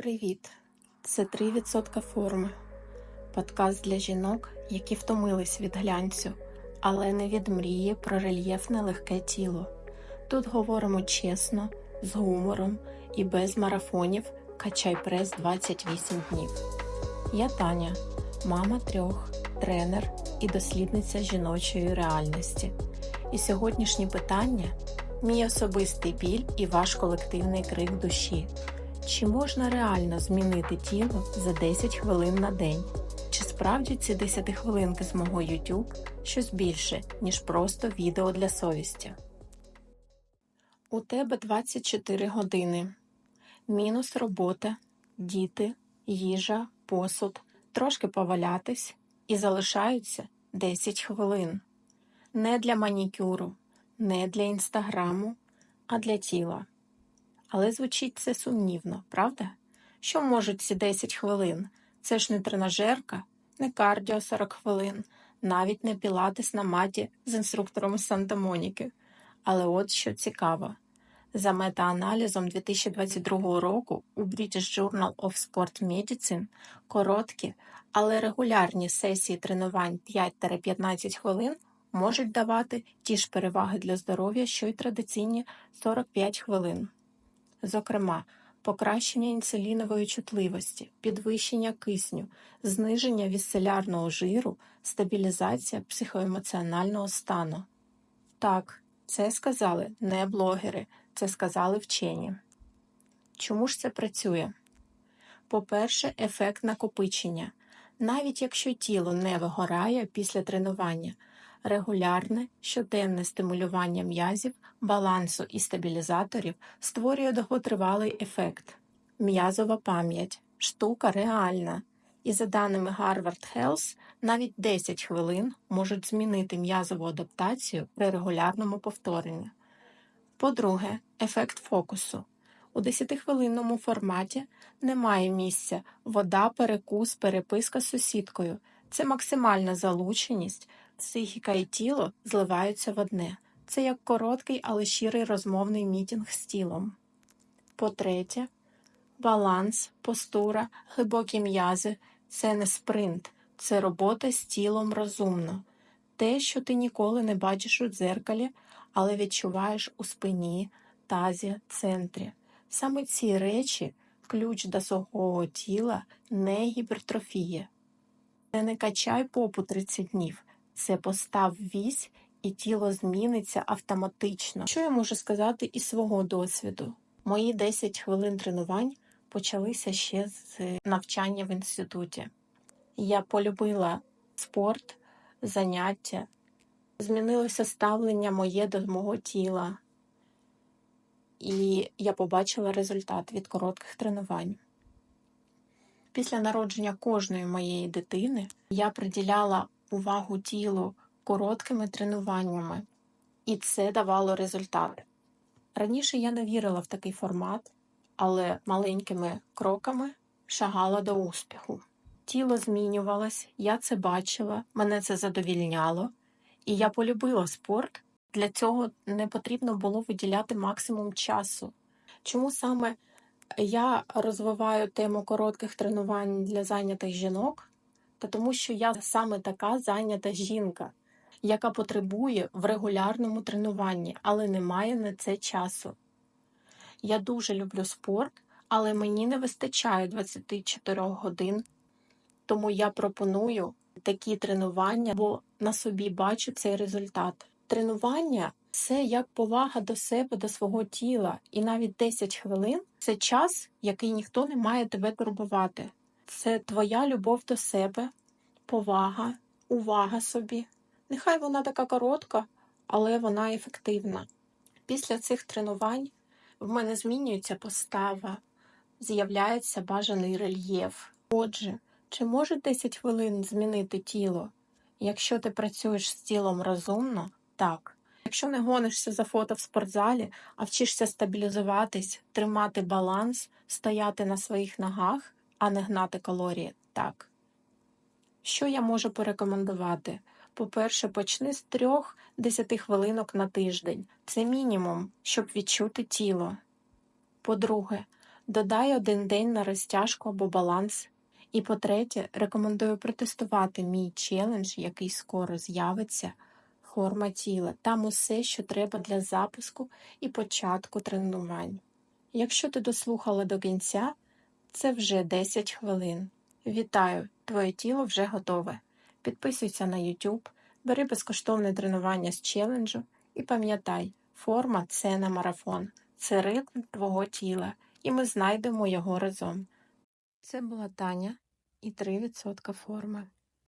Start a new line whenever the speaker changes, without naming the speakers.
Привіт! Це 3% форми. Подкаст для жінок, які втомились від глянцю, але не від мрії про рельєфне легке тіло. Тут говоримо чесно, з гумором і без марафонів Качай прес 28 днів. Я Таня, мама трьох, тренер і дослідниця жіночої реальності. І сьогоднішнє питання мій особистий біль і ваш колективний крик душі. Чи можна реально змінити тіло за 10 хвилин на день? Чи справді ці 10 хвилинки з мого YouTube щось більше, ніж просто відео для совісті? У тебе 24 години. Мінус робота, діти, їжа, посуд, трошки повалятись і залишаються 10 хвилин. Не для манікюру, не для інстаграму, а для тіла. Але звучить це сумнівно, правда? Що можуть ці 10 хвилин? Це ж не тренажерка, не кардіо 40 хвилин, навіть не пілатес на маті з інструктором Санта-Моніки. Але от що цікаво. За метааналізом 2022 року у British Journal of Sport Medicine короткі, але регулярні сесії тренувань 5-15 хвилин можуть давати ті ж переваги для здоров'я, що й традиційні 45 хвилин зокрема, покращення інсулінової чутливості, підвищення кисню, зниження вісцелярного жиру, стабілізація психоемоціонального стану. Так, це сказали не блогери, це сказали вчені. Чому ж це працює? По-перше, ефект накопичення. Навіть якщо тіло не вигорає після тренування, Регулярне щоденне стимулювання м'язів, балансу і стабілізаторів створює довготривалий ефект. М'язова пам'ять штука реальна. І за даними Harvard Health, навіть 10 хвилин можуть змінити м'язову адаптацію при регулярному повторенні. По-друге, ефект фокусу. У 10-хвилинному форматі немає місця вода, перекус, переписка з сусідкою. Це максимальна залученість, психіка і тіло зливаються в одне. Це як короткий, але щирий розмовний мітінг з тілом. По-третє, баланс, постура, глибокі м'язи це не спринт, це робота з тілом розумно. Те, що ти ніколи не бачиш у дзеркалі, але відчуваєш у спині, тазі, центрі. Саме ці речі ключ до сухого тіла не гіпертрофія. Це не качай попу 30 днів, це постав вісь і тіло зміниться автоматично. Що я можу сказати із свого досвіду? Мої 10 хвилин тренувань почалися ще з навчання в інституті. Я полюбила спорт, заняття, змінилося ставлення моє до мого тіла, і я побачила результат від коротких тренувань. Після народження кожної моєї дитини я приділяла увагу тілу короткими тренуваннями, і це давало результат. Раніше я не вірила в такий формат, але маленькими кроками шагала до успіху. Тіло змінювалось, я це бачила, мене це задовільняло, і я полюбила спорт. Для цього не потрібно було виділяти максимум часу. Чому саме я розвиваю тему коротких тренувань для зайнятих жінок? Та тому, що я саме така зайнята жінка, яка потребує в регулярному тренуванні, але не має на це часу. Я дуже люблю спорт, але мені не вистачає 24 годин, тому я пропоную такі тренування, бо на собі бачу цей результат. Тренування це як повага до себе, до свого тіла, і навіть 10 хвилин це час, який ніхто не має тебе турбувати. Це твоя любов до себе, повага, увага собі. Нехай вона така коротка, але вона ефективна. Після цих тренувань в мене змінюється постава, з'являється бажаний рельєф. Отже, чи може 10 хвилин змінити тіло? Якщо ти працюєш з тілом розумно, так. Якщо не гонишся за фото в спортзалі, а вчишся стабілізуватись, тримати баланс, стояти на своїх ногах, а не гнати калорії, так. Що я можу порекомендувати? По-перше, почни з трьох 10 хвилинок на тиждень. Це мінімум, щоб відчути тіло. По-друге, Додай один день на розтяжку або баланс. І по-третє, рекомендую протестувати мій челендж, який скоро з'явиться. Форма тіла. Там усе, що треба для запуску і початку тренувань. Якщо ти дослухала до кінця, це вже 10 хвилин. Вітаю! Твоє тіло вже готове. Підписуйся на YouTube, бери безкоштовне тренування з челенджу і пам'ятай, форма це не марафон, це ритм твого тіла, і ми знайдемо його разом. Це була Таня і 3% форми.